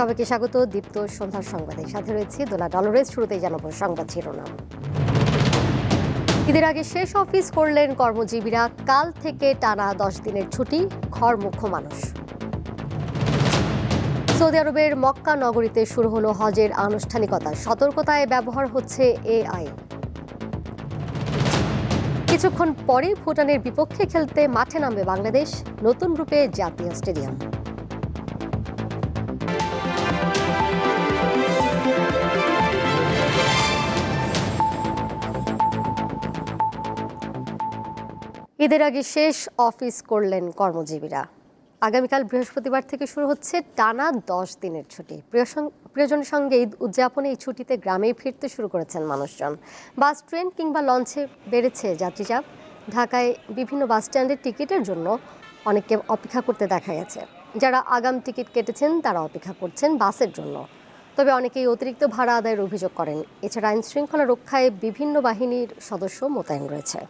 সবাইকে স্বাগত, দীপ্ত সন্ধ্যার সংবাদে। সাথে রয়েছে দোলা ডলরেস শুরুতেই জানাব সংবাদ শিরোনাম। ঈদের আগে শেষ অফিস করলেন কর্মজীবীরা, কাল থেকে টানা দশ দিনের ছুটি, ঘর মুখ্য মানুষ। সৌদি আরবের মক্কা নগরীতে শুরু হলো হজের আনুষ্ঠানিকতা। সতর্কতায় ব্যবহার হচ্ছে এআই। কিছুক্ষণ পরেই ভুটানের বিপক্ষে খেলতে মাঠে নামবে বাংলাদেশ, নতুন রূপে জাতীয় স্টেডিয়াম। ঈদের আগে শেষ অফিস করলেন কর্মজীবীরা। আগামীকাল বৃহস্পতিবার থেকে শুরু হচ্ছে টানা দশ দিনের ছুটি। প্রিয়জনের সঙ্গে ঈদ উদযাপনে এই ছুটিতে গ্রামে ফিরতে শুরু করেছেন মানুষজন। বাস, ট্রেন কিংবা লঞ্চে বেড়েছে যাত্রীচাপ ঢাকায় বিভিন্ন বাস স্ট্যান্ডের টিকিটের জন্য অনেককে অপেক্ষা করতে দেখা গেছে। যারা আগাম টিকিট কেটেছেন, তারা অপেক্ষা করছেন বাসের জন্য। তবে অনেকেই অতিরিক্ত ভাড়া আদায়ের অভিযোগ করেন। এছাড়া আইনশৃঙ্খলা রক্ষায় বিভিন্ন বাহিনীর সদস্য মোতায়েন রয়েছে।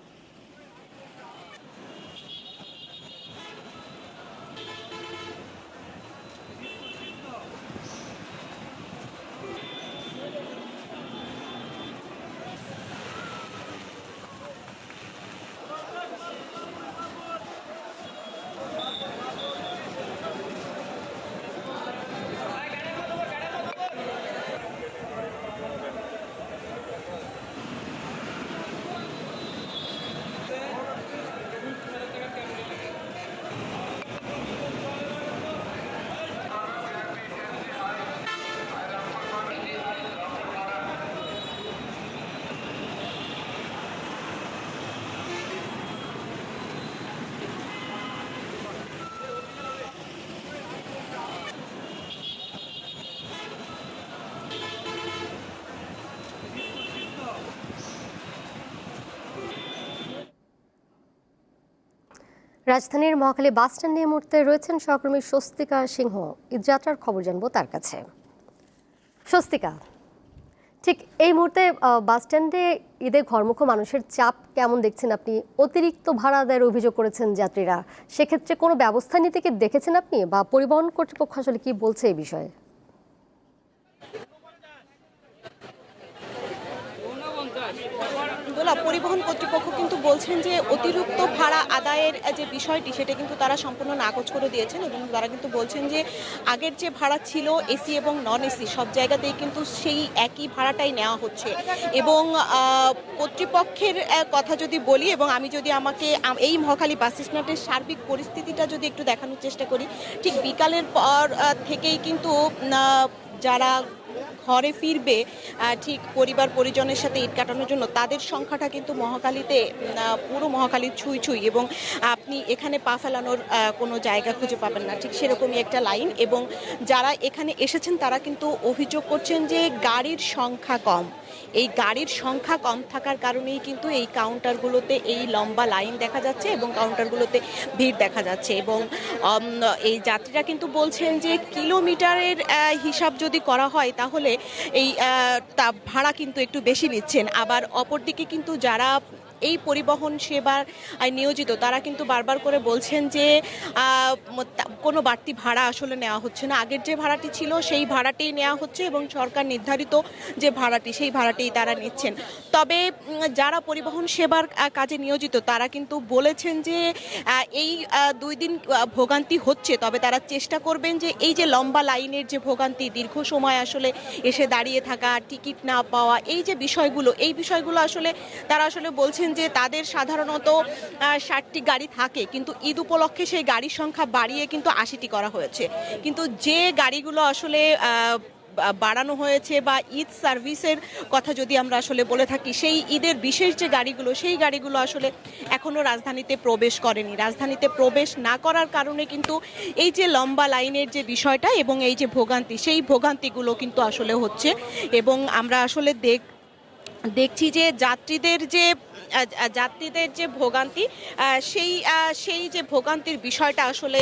রাজধানীর মহাখালী বাস স্ট্যান্ডে মুহূর্তে রয়েছেন সহকর্মী স্বস্তিকা সিংহ। ঈদযাত্রার খবর জানব তার কাছে। স্বস্তিকা, ঠিক এই মুহূর্তে বাস স্ট্যান্ডে ঈদে ঘরমুখ মানুষের চাপ কেমন দেখছেন আপনি? অতিরিক্ত ভাড়া আদায়ের অভিযোগ করেছেন যাত্রীরা। সেক্ষেত্রে কোনো ব্যবস্থা নিতে কি দেখেছেন আপনি? বা পরিবহন কর্তৃপক্ষ আসলে কি বলছে এই বিষয়ে দোলা পরিবহন কর্তৃপক্ষ কিন্তু বলছেন যে অতিরিক্ত ভাড়া আদায়ের যে বিষয়টি, সেটা কিন্তু তারা সম্পূর্ণ নাকচ করে দিয়েছেন এবং তারা কিন্তু বলছেন যে আগের যে ভাড়া ছিল এসি এবং নন এসি সব জায়গাতেই কিন্তু সেই একই ভাড়াটাই নেওয়া হচ্ছে। এবং কর্তৃপক্ষের কথা যদি বলি এবং আমি যদি আমাকে এই মহাখালী বাস স্ট্যান্ডের সার্বিক পরিস্থিতিটা যদি একটু দেখানোর চেষ্টা করি, ঠিক বিকালের পর থেকেই কিন্তু যারা ঘরে ফিরবে ঠিক পরিবার পরিজনের সাথে ঈদ কাটানোর জন্য, তাদের সংখ্যাটা কিন্তু মহাকালীতে পুরো মহাকালী ছুঁই ছুঁই এবং আপনি এখানে পা ফেলানোর কোনো জায়গা খুঁজে পাবেন না। ঠিক সেরকমই একটা লাইন এবং যারা এখানে এসেছেন, তারা কিন্তু অভিযোগ করছেন যে গাড়ির সংখ্যা কম। এই গাড়ির সংখ্যা কম থাকার কারণেই কিন্তু এই কাউন্টারগুলোতে এই লম্বা লাইন দেখা যাচ্ছে এবং কাউন্টারগুলোতে ভিড় দেখা যাচ্ছে এবং এই যাত্রীরা কিন্তু বলছেন যে কিলোমিটারের হিসাব যদি করা হয় তাহলে এই তা ভাড়া কিন্তু একটু বেশি নিচ্ছেন। আবার অপরদিকে কিন্তু যারা এই পরিবহন সেবার নিয়োজিত। তারা কিন্তু বারবার করে বলছেন যে কোনো বাড়তি ভাড়া আসলে নেওয়া হচ্ছে না। আগের যে ভাড়াটি ছিল, সেই ভাড়াতেই নেওয়া হচ্ছে এবং সরকার নির্ধারিত যে ভাড়াটি, সেই ভাড়াতেই তারা নিচ্ছেন। তবে যারা পরিবহন সেবার কাজে নিয়োজিত, তারা কিন্তু বলেছেন যে এই দুই দিন ভোগান্তি হচ্ছে। তবে তারা চেষ্টা করবেন যে, এই যে লম্বা লাইনের যে ভোগান্তি, দীর্ঘ সময় আসলে এসে দাঁড়িয়ে থাকা, টিকিট না পাওয়া, এই যে বিষয়গুলো, এই বিষয়গুলো আসলে, তারা আসলে বলছেন যে তাদের সাধারণত ষাটটি গাড়ি থাকে, কিন্তু ঈদ উপলক্ষে সেই গাড়ির সংখ্যা বাড়িয়ে কিন্তু আশিটি করা হয়েছে। কিন্তু যে গাড়িগুলো আসলে বাড়ানো হয়েছে বা ঈদ সার্ভিসের কথা যদি আমরা আসলে বলে থাকি, সেই ঈদের বিশেষ যে গাড়িগুলো, সেই গাড়িগুলো আসলে এখনও রাজধানীতে প্রবেশ করেনি। রাজধানীতে প্রবেশ না করার কারণে কিন্তু এই যে লম্বা লাইনের যে বিষয়টা এবং এই যে ভোগান্তি, সেই ভোগান্তিগুলো কিন্তু আসলে হচ্ছে। এবং আমরা আসলে দেখ দেখছি যে যাত্রীদের যে যাত্রীদের যে ভোগান্তি সেই সেই যে ভোগান্তির বিষয়টা আসলে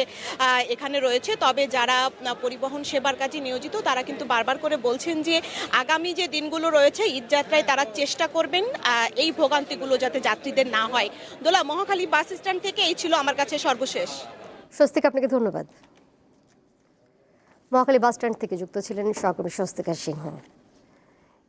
এখানে রয়েছে। তবে যারা পরিবহন সেবার কাজে নিয়োজিত, তারা কিন্তু বারবার করে বলছেন যে, আগামী যে দিনগুলো রয়েছে ঈদ যাত্রায় তারা চেষ্টা করবেন এই ভোগান্তিগুলো যাতে যাত্রীদের না হয়। দোলা, মহাখালী বাস স্ট্যান্ড থেকে এই ছিল আমার কাছে সর্বশেষ। স্বস্তিক, আপনাকে ধন্যবাদ। মহাখালী বাসস্ট্যান্ড থেকে যুক্ত ছিলেন সহকর্মী স্বস্তিকা সিংহ।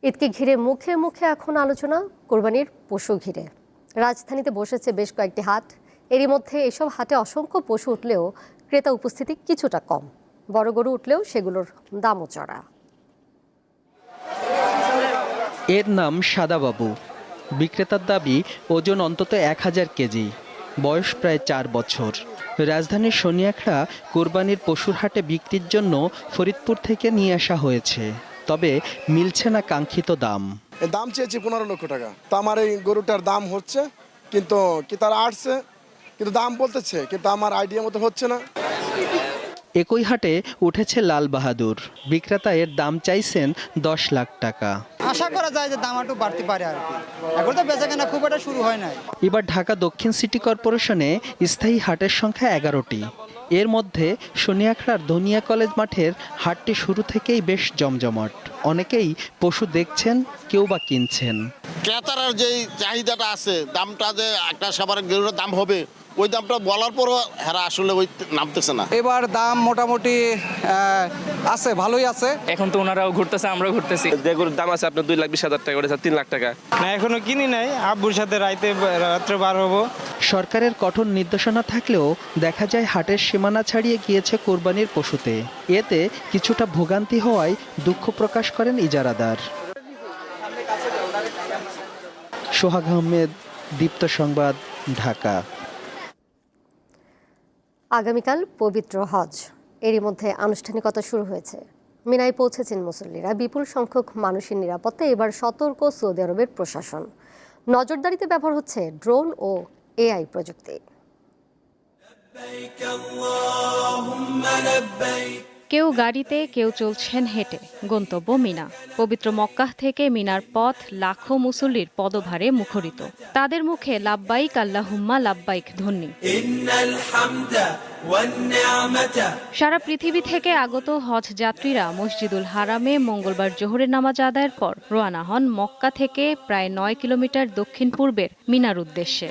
ঈদকে ঘিরে মুখে মুখে এখন আলোচনা, কোরবানির পশু ঘিরে। রাজধানীতে বসেছে বেশ কয়েকটি হাট। এরই মধ্যে এসব হাটে অসংখ্য পশু উঠলেও ক্রেতা উপস্থিতি কিছুটা কম। বড় গরু উঠলেও সেগুলোর দামও চড়া। এর নাম সাদাবাবু। বিক্রেতার দাবি, ওজন অন্তত এক হাজার কেজি। বয়স প্রায় চার বছর। রাজধানীর সোনিয়াখড়া কোরবানির পশুর হাটে বিক্রির জন্য ফরিদপুর থেকে নিয়ে আসা হয়েছে। তবে মিলছে না কাঙ্ক্ষিত দাম। এর দাম চেয়েছি পনেরো লক্ষ টাকা। তো আমার এই গরুটার দাম হচ্ছে কিন্তু কি তারা আসছে? কিন্তু দাম বলতেছে কিন্তু আমার আইডিয়া মতো হচ্ছে না। একই হাটে উঠেছে লাল বাহাদুর। বিক্রেতা এর দাম চাইছেন দশ লাখ টাকা। আশা করা যায় যে দাম একটু বাড়তে পারে আর কি। এখন তো বেচা কেনা খুব একটা শুরু হয় নাই। এবার ঢাকা দক্ষিণ সিটি কর্পোরেশনে স্থায়ী হাটের সংখ্যা এগারোটি। এর মধ্যে সোনিয়াখড়ার ধনিয়া কলেজ মাঠের হাটটি শুরু থেকেই বেশ জমজমট। অনেকেই পশু দেখছেন, কেউ বা কিনছেন। ক্রেতার যে চাহিদাটা আছে, দামটা যে একটা সবার গরুর দাম হবে ওই দামটা বলার পরও হেরা আসলে ওই নামতেছে না। এবার দাম মোটামুটি আছে ভালোই আছে। এখন তো ওনারাও ঘুরতেছে আমরাও ঘুরতেছি। যে গরুর দাম আছে আপনার দুই লাখ বিশ হাজার টাকা করে তিন লাখ টাকা। না এখনও কিনি নাই। আব্বুর সাথে রাইতে রাত্রে বার হব। সরকারের কঠোর নির্দেশনা থাকলেও দেখা যায় হাটের সীমানা ছাড়িয়ে গিয়েছে কোরবানির পশুতে। এতে কিছুটা ভোগান্তি হওয়ায় দুঃখ প্রকাশ করেন ইজারাদার। সোহাগ আহমেদ দীপ্ত সংবাদ ঢাকা। আগামীকাল পবিত্র হজ। এরই মধ্যে আনুষ্ঠানিকতা শুরু হয়েছে। মিনায় পৌঁছেছেন মুসল্লিরা। বিপুল সংখ্যক মানুষের নিরাপত্তা, এবার সতর্ক সৌদি আরবের প্রশাসন। নজরদারিতে ব্যবহার হচ্ছে ড্রোন ও এআই প্রযুক্তি। কেউ গাড়িতে কেউ চলছেন হেঁটে। গন্তব্য মিনা। পবিত্র মক্কাহ থেকে মিনার পথ লাখো মুসল্লির পদভারে মুখরিত। তাদের মুখে লাব্বাইক আল্লাহুম্মা লাব্বাইক ধ্বনি সারা পৃথিবী থেকে আগত হজ যাত্রীরা মসজিদুল হারামে মঙ্গলবার জোহরের নামাজ আদায়ের পর রোয়ানা হন মক্কা থেকে প্রায় নয় কিলোমিটার দক্ষিণ পূর্বের মিনার উদ্দেশ্যে।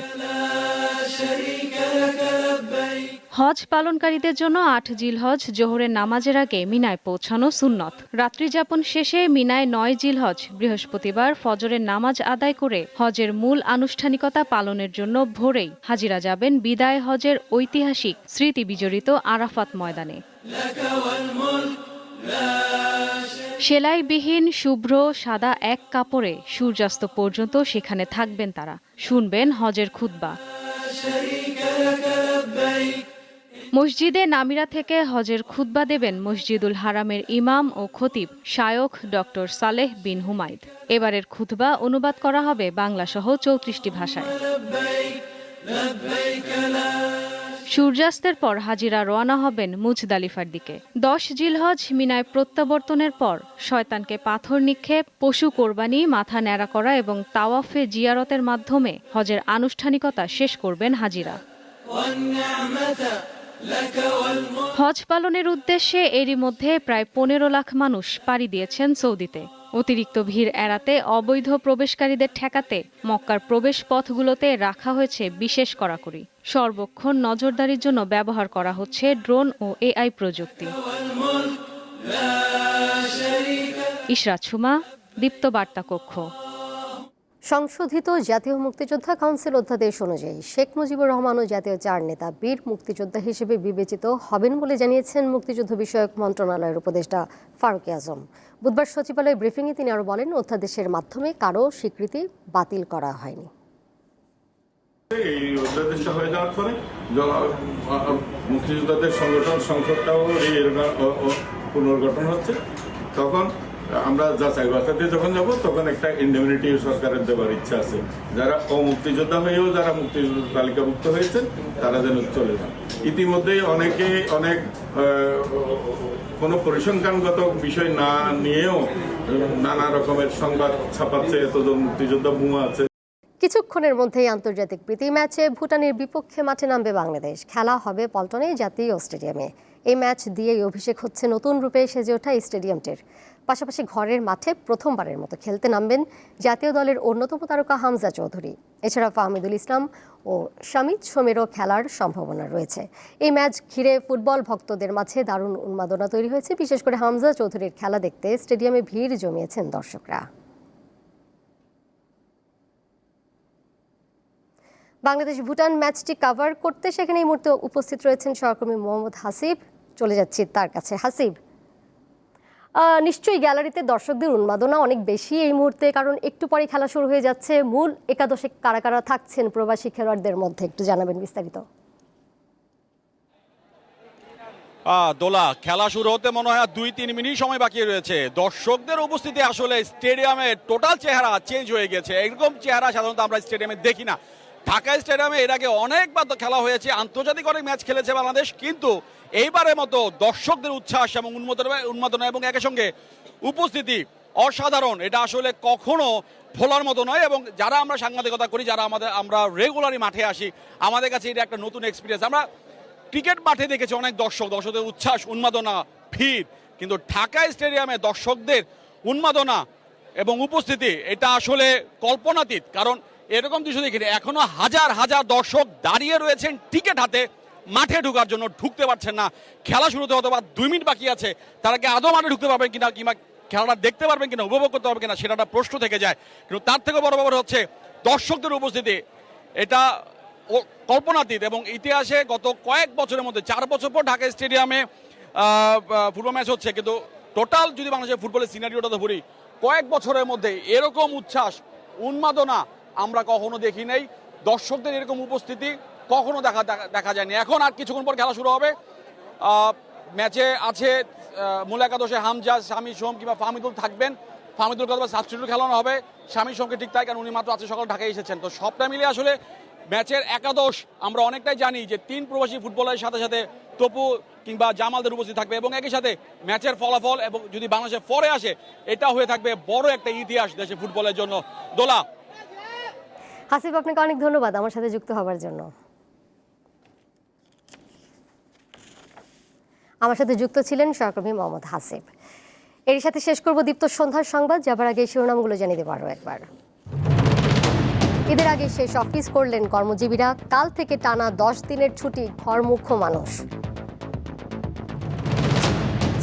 হজ পালনকারীদের জন্য আট জিলহজ জোহরের নামাজের আগে মিনায় পৌঁছানো সুন্নত। রাত্রিযাপন শেষে মিনায় নয় জিলহজ বৃহস্পতিবার ফজরের নামাজ আদায় করে হজের মূল আনুষ্ঠানিকতা পালনের জন্য ভোরেই হাজিরা যাবেন বিদায় হজের ঐতিহাসিক স্মৃতি বিজড়িত আরাফাত ময়দানে। সেলাইবিহীন, শুভ্র, সাদা এক কাপড়ে সূর্যাস্ত পর্যন্ত সেখানে থাকবেন তারা। শুনবেন হজের খুতবা। মসজিদে নামিরা থেকে হজের খুতবা দেবেন মসজিদুল হারামের ইমাম ও খতিব শায়ক ডক্টর সালেহ বিন হুমায়দ। এবারের খুতবা অনুবাদ করা হবে বাংলাসহ চৌত্রিশটি ভাষায়। সূর্যাস্তের পর হাজিরা রওনা হবেন মুজদালিফার দিকে। দশ জিলহজ মিনায় প্রত্যাবর্তনের পর শয়তানকে পাথর নিক্ষেপ, পশু কোরবানি, মাথা ন্যাড়া করা এবং তাওয়াফে জিয়ারতের মাধ্যমে হজের আনুষ্ঠানিকতা শেষ করবেন হাজিরা। হজ পালনের উদ্দেশ্যে এরই মধ্যে প্রায় পনেরো লাখ মানুষ পাড়ি দিয়েছেন সৌদিতে। অতিরিক্ত ভিড় এড়াতে অবৈধ প্রবেশকারীদের ঠেকাতে মক্কার প্রবেশ পথগুলোতে রাখা হয়েছে বিশেষ কড়াকড়ি। সর্বক্ষণ নজরদারির জন্য ব্যবহার করা হচ্ছে ড্রোন ও এআই প্রযুক্তি। ইশরাত সুমা, দীপ্ত বার্তা কক্ষ সংশোধিত জাতীয় মুক্তিযোদ্ধা কাউন্সিল অধ্যাদেশ অনুযায়ী শেখ মুজিবুর রহমান ও জাতীয় চার নেতা বীর মুক্তিযোদ্ধা হিসেবে বিবেচিত হবেন বলে জানিয়েছেন মুক্তিযুদ্ধ বিষয়ক মন্ত্রণালয়ের উপদেষ্টা ফারুক আজম। বুধবার সচিবালয় ব্রিফিংয়ে তিনি আরও বলেন, অধ্যাদেশের মাধ্যমে কারও স্বীকৃতি বাতিল করা হয়নি। এই অধ্যাদেশটা হয়ে যাওয়ার পরে মুক্তিযোদ্ধাদের সংগঠন, সংসদটাও পুনর্গঠন হচ্ছে। তখন আমরা যাচাই বাছাইতে যখন যাব, তখন একটা ইন্ডেমিনিটি সরকারের দেওয়ার ইচ্ছা আছে। যারা অমুক্তিযোদ্ধা হয়েও যারা মুক্তিযোদ্ধা তালিকাভুক্ত হয়েছে তারা যেন চলে যান। ইতিমধ্যেই অনেকে অনেক কোনো পরিসংখ্যানগত বিষয় না নিয়েও নানা রকমের সংবাদ ছাপাচ্ছে, এতজন মুক্তিযোদ্ধা বুয়া আছে। কিছুক্ষণের মধ্যেই আন্তর্জাতিক প্রীতি ম্যাচে ভুটানের বিপক্ষে মাঠে নামবে বাংলাদেশ। খেলা হবে পল্টনে জাতীয় স্টেডিয়ামে। এই ম্যাচ দিয়েই অভিষেক হচ্ছে নতুন রূপে সেজে ওঠা স্টেডিয়ামটির। পাশাপাশি ঘরের মাঠে প্রথমবারের মতো খেলতে নামবেন জাতীয় দলের অন্যতম তারকা হামজা চৌধুরী। এছাড়া ফাহমিদুল ইসলাম ও শামিদ সোমেরও খেলার সম্ভাবনা রয়েছে। এই ম্যাচ ঘিরে ফুটবল ভক্তদের মাঝে দারুণ উন্মাদনা তৈরি হয়েছে। বিশেষ করে হামজা চৌধুরীর খেলা দেখতে স্টেডিয়ামে ভিড় জমিয়েছেন দর্শকরা। বাংলাদেশ ভুটান ম্যাচটি কভার করতে সেখানে এই মুহূর্তে উপস্থিত রয়েছেন সহকর্মী মোহাম্মদ হাসিব। চলে যাচ্ছি তার কাছে। হাসিব নিশ্চয়ই গ্যালারিতে দর্শকদের উন্মাদনা অনেক বেশি এই মুহূর্তে, কারণ একটু পরে খেলা শুরু হয়ে যাচ্ছে। মূল একাদশে কারা কারা থাকছেন প্রবাসী খেলোয়াড়দের মধ্যে একটু জানাবেন বিস্তারিত। দোলা, খেলা শুরু হতে মনে হয় দুই তিন মিনিট সময় বাকি রয়েছে। দর্শকদের উপস্থিতি আসলে স্টেডিয়ামে টোটাল চেহারা চেঞ্জ হয়ে গেছে। এরকম চেহারা সাধারণত আমরা স্টেডিয়ামে দেখি না। ঢাকা স্টেডিয়ামে এর আগে অনেকবার খেলা হয়েছে, আন্তর্জাতিক অনেক ম্যাচ খেলেছে বাংলাদেশ, কিন্তু এইবারের মতো দর্শকদের উচ্ছ্বাস এবং উন্মাদনা উন্মাদনা এবং একই সঙ্গে উপস্থিতি অসাধারণ। এটা আসলে কখনো ভোলার মতো নয় এবং যারা আমরা সাংবাদিকতা করি, যারা আমাদের আমরা রেগুলারই মাঠে আসি, আমাদের কাছে এটা একটা নতুন এক্সপিরিয়েন্স আমরা ক্রিকেট মাঠে দেখেছি অনেক দর্শক, দর্শকদের উচ্ছ্বাস, উন্মাদনা, ভিড়, কিন্তু ঢাকা স্টেডিয়ামে দর্শকদের উন্মাদনা এবং উপস্থিতি, এটা আসলে কল্পনাতীত। কারণ এরকম দৃশ্য দেখিনি। এখনও হাজার হাজার দর্শক দাঁড়িয়ে রয়েছেন টিকিট হাতে, মাঠে ঢোকার জন্য ঢুকতে পারছেন না। খেলা শুরুতে বা দুই মিনিট বাকি আছে, তারা কি আদৌ মাঠে ঢুকতে পারবেন কিনা কিংবা খেলাটা দেখতে পারবেন কিনা, উপভোগ করতে পারবেন কিনা, সেটা একটা প্রশ্ন থেকে যায়। কিন্তু তার থেকে বড় ব্যাপার হচ্ছে, দর্শকদের উপস্থিতি, এটা কল্পনাতীত এবং ইতিহাসে গত কয়েক বছরের মধ্যে, চার বছর পর ঢাকা স্টেডিয়ামে ফুটবল ম্যাচ হচ্ছে। কিন্তু টোটাল যদি বাংলাদেশের ফুটবলের সিনারিওটা ধরি, কয়েক বছরের মধ্যে এরকম উচ্ছ্বাস, উন্মাদনা আমরা কখনো দেখি নাই। দর্শকদের এরকম উপস্থিতি কখনো দেখা দেখা- যায়নি। এখন আর কিছুক্ষণ পর খেলা শুরু হবে। ম্যাচে আছে মূল একাদশে হামজা স্বামী সোম কিংবা ফাহমিদুল থাকবেন। ফাহমিদুল অথবা সাবস্টিটিউট খেলানো হবে। স্বামী সোমকে ঠিক তাই, কারণ উনি মাত্র আজকে সকাল ঢাকায় এসেছেন। তো সবটা মিলে আসলে ম্যাচের একাদশ, আমরা অনেকটাই জানি যে তিন প্রবাসী ফুটবলের সাথে সাথে তপু কিংবা জামালদের উপস্থিত থাকবে এবং একই সাথে ম্যাচের ফলাফল এবং যদি বাংলাদেশে পরে আসে, এটা হয়ে থাকবে বড় একটা ইতিহাস দেশে ফুটবলের জন্য। দোলা হাসিব আপনাকে অনেক ধন্যবাদ আমার সাথে যুক্ত হবার জন্য। আমার সাথে যুক্ত ছিলেন সহকর্মী মোহাম্মদ হাসিব এর সাথে শেষ করব দীপ্ত সন্ধ্যার সংবাদ। যাবার আগে শিরোনামগুলো জানিয়ে দেবো আরও একবার। ঈদের আগে শেষ অফিস করলেন কর্মজীবীরা। কাল থেকে টানা দশ দিনের ছুটি ঘরমুখ্য মানুষ।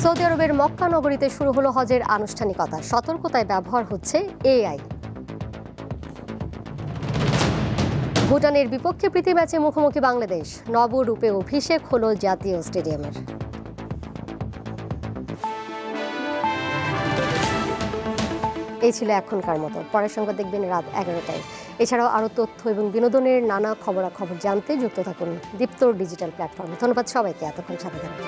সৌদি আরবের মক্কা নগরীতে শুরু হলো হজের আনুষ্ঠানিকতা। সতর্কতায় ব্যবহার হচ্ছে এআই ভুটানের বিপক্ষে প্রীতি ম্যাচে মুখোমুখি বাংলাদেশ। নবরূপে অভিষেক হলো জাতীয় স্টেডিয়ামের। এই ছিল এখনকার মতো। পরের সংবাদ দেখবেন রাত এগারোটায়। এছাড়াও আরও তথ্য এবং বিনোদনের নানা খবরাখবর জানতে যুক্ত থাকুন দীপ্তর ডিজিটাল প্ল্যাটফর্মে। ধন্যবাদ সবাইকে। এতক্ষণ সাথে থাকুন